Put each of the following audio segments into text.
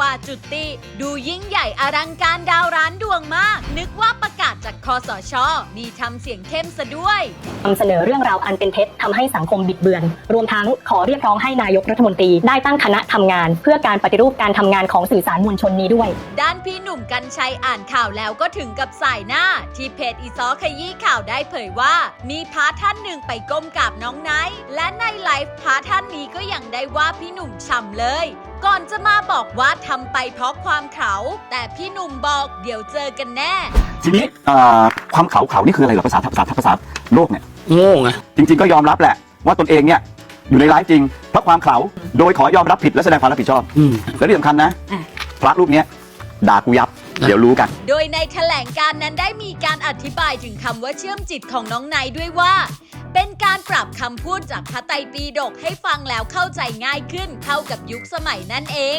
วาจุติดูยิ่งใหญ่อลังการดาวร้านดวงมาก นึกว่าประกาศจากคอสชมีทำเสียงเข้มซะด้วย นำเสนอเรื่องราวอันเป็นเท็จทำให้สังคมบิดเบือน รวมทั้งขอเรียกร้องให้นายกรัฐมนตรีได้ตั้งคณะทำงาน เพื่อการปฏิรูปการทำงานของสื่อสารมวลชนนี้ด้วย ด้านพี่หนุ่มกัญชัยอ่านข่าวแล้วก็ถึงกับสายหน้า ที่เพจอีซอขยี้ข่าวได้เผยว่า มีพาร์ทท่านหนึ่งไปก้มกับน้องไนท์และในไลฟ์พาร์ทท่านนี้ก็ยังได้ว่าพี่หนุ่มฉ่ำเลย ก่อนจะมาบอกว่าทำไปเพราะความเขา แต่พี่หนุ่มบอกเดี๋ยวเจอกันแน่ ทีนี้เอ่อความเขาเขานี่คืออะไรเหรอภาษาภาษาภาษาโลกเนี่ย โง่ไงจริง ๆ ก็ยอมรับแหละ ว่าตนเองเนี่ยอยู่ในไลฟ์จริง เพราะความเขาโดยขอยอมรับผิดและแสดงความรับผิดชอบ อืม และที่สำคัญนะพระรูปเนี้ยด่ากูยับ เดี๋ยวรู้กัน โดยในแถลงการณ์นั้นได้มีการอธิบายถึงคำว่าเชื่อมจิตของน้องไนท์ด้วยว่าเป็นกา รับคำพูดจากพระไตรปิฎกให้ฟังแล้วเข้าใจง่ายขึ้นเข้ากับยุคสมัยนั่นเอง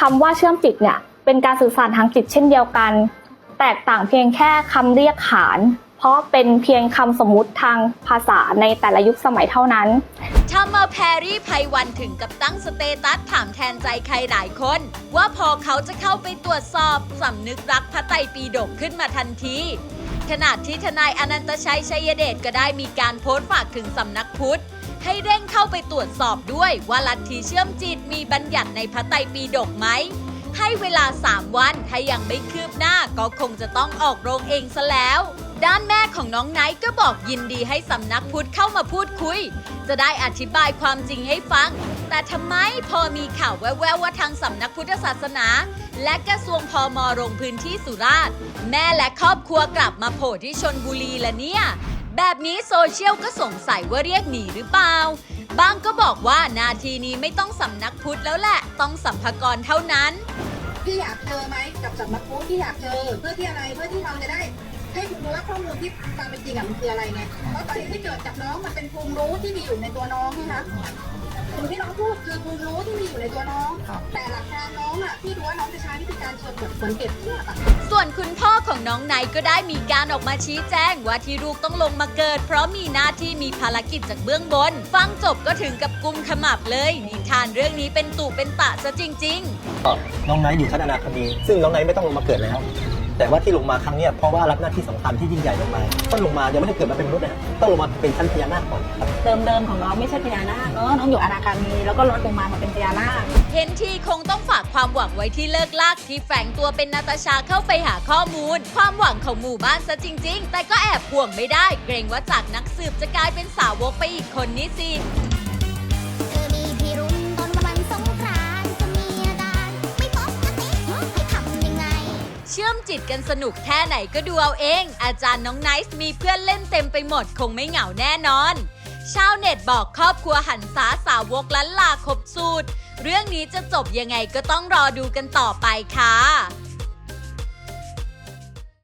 คำว่าเชื่อมจิตเนี่ยเป็นการสื่อสารทางจิตเช่นเดียวกัน แตกต่างเพียงแค่คำเรียกขาน ราะเป็นเพียงคำสมมุติทางภาษาในแต่ละยุคสมัยเท่านั้นทำเอาแพรรี่ไพวันถึงกับตั้งสเตตัสถามแทนใจใครหลายคน ว่าพอเขาจะเข้าไปตรวจสอบสำนึกรักพระไตรปิฎกขึ้นมาทันทีขณะที่ทนายอนันตชัยชัยเดชก็ได้มีการโพสต์ฝากถึงสำนักพุทธ ให้เร่งเข้าไปตรวจสอบด้วยว่าลัทธิเชื่อมจิตมีบัญญัติในพระไตรปิฎกไหม ให้เวลา 3 วันถ้ายังไม่คืบหน้าก็คงจะต้องออกโรงเองซะแล้ว ด้านแม่ของน้องไนท์ก็บอกยินดีให้สำนักพุทธเข้ามาพูดคุย จะได้อธิบายความจริงให้ฟัง แต่ทำไมพอมีข่าวแว่วๆว่าทางสำนักพุทธศาสนา และกระทรวงพอมลงพื้นที่สุราษฎร์แม่และครอบครัวกลับมาโผล่ที่ชนบุรีละเนี่ย แบบนี้โซเชียลก็สงสัยว่าเรียกหนีหรือเปล่าบางก็บอกว่านาทีนี้ไม่ต้องสำนักพุทธแล้วแหละ ต้องสัมภากรเท่านั้น พี่อยากเจอไหมกับสำนักพุทธที่อยากเจอเพื่อที่อะไรเพื่อที่เราจะได้ ให้คุณรู้ว่าข้อมูลที่ตามเป็นจริงอะมันคืออะไรไงเพราะสิ่งที่เกิดจากน้องมันเป็นภูมิรู้ที่มีอยู่ในตัวน้องนะคะสิ่งที่น้องพูดคือภูมิรู้ที่มีอยู่ในตัวน้อง แต่หลักการน้องอะพี่รู้ว่าน้องจะใช้วิธีการเชิญแบบสังเกตเทียบอะส่วนคุณพ่อของน้องไนท์ก็ได้มีการออกมาชี้แจงว่าที่ลูกต้องลงมาเกิด เพราะมีหน้าที่มีภารกิจจากเบื้องบน ฟังจบก็ถึงกับกุมขมับเลยนิทานเรื่องนี้เป็นตุเป็นตะซะจริง ๆ น้องไนท์อยู่ชั้นอนาคามี ซึ่งน้องไนท์ไม่ต้องลงมาเกิดแล้ว แต่ว่าที่ลงมาครั้งนี้เพราะว่ารับหน้าที่สำคัญที่ยิ่งใหญ่ลงมาต้องลงมายังไม่ได้เกิดมาเป็นมนุษย์นะต้องลงมาเป็นชั้นพญานาคก่อนครับเดิมเดิมของน้องไม่ใช่พญานาคเนอะน้องอยู่อนาคามีแล้วก็ลดลงมามาเป็นพญานาคเห็นทีคงต้องฝากความหวังไว้ที่เลิกลากที่แฝงตัวเป็นนาตาชาเข้าไปหาข้อมูล ความหวังของหมู่บ้านซะจริง ๆ แต่ก็แอบห่วงไม่ได้ เกรงว่าจากนักสืบจะกลายเป็นสาวกไปอีกคนนี้สิ เชื่อมจิตกันสนุกแค่ไหนก็ดูเอาเอง อาจารย์น้องไนซ์มีเพื่อนเล่นเต็มไปหมดคงไม่เหงาแน่นอน ชาวเน็ตบอกครอบครัวหันษาสาวกล้านลาครบสูตร เรื่องนี้จะจบยังไงก็ต้องรอดูกันต่อไปค่ะ